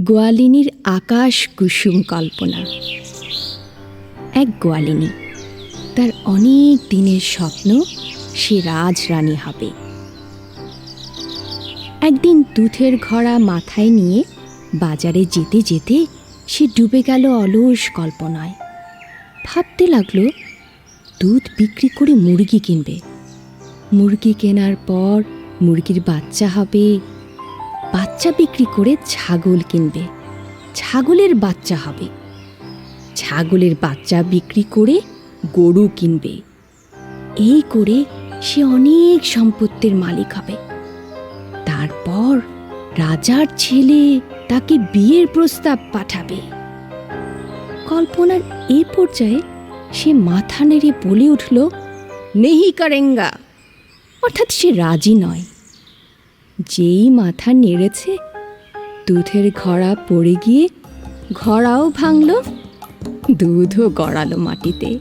গোয়ালিনীর আকাশ কুসুম কল্পনা। এক গোয়ালিনী, তার অনেক দিনের স্বপ্ন সে রাজরানী হবে। একদিন দুধের ঘড়া মাথায় নিয়ে বাজারে যেতে যেতে সে ডুবে গেল অলস কল্পনায়। ভাবতে লাগল, দুধ বিক্রি করে মুরগি কিনবে। মুরগি কেনার পর মুরগির বাচ্চা হবে বাচ্চা বিক্রি করে ছাগল কিনবে। ছাগলের বাচ্চা হবে। ছাগলের বাচ্চা বিক্রি করে গরু কিনবে। এই করে সে অনেক সম্পত্তির মালিক হবে। তারপর রাজার ছেলে তাকে বিয়ের প্রস্তাব পাঠাবে। কল্পনার এ পর্যায়ে সে মাথা নেড়ে বলে উঠল, নেহি কারেঙ্গা। অর্থাৎ সে রাজি নয়। যেই মাথা নেড়েছে দুধের ঘড়া পড়ে গিয়ে ঘড়াও ভাঙল দুধও গড়ালো মাটিতে।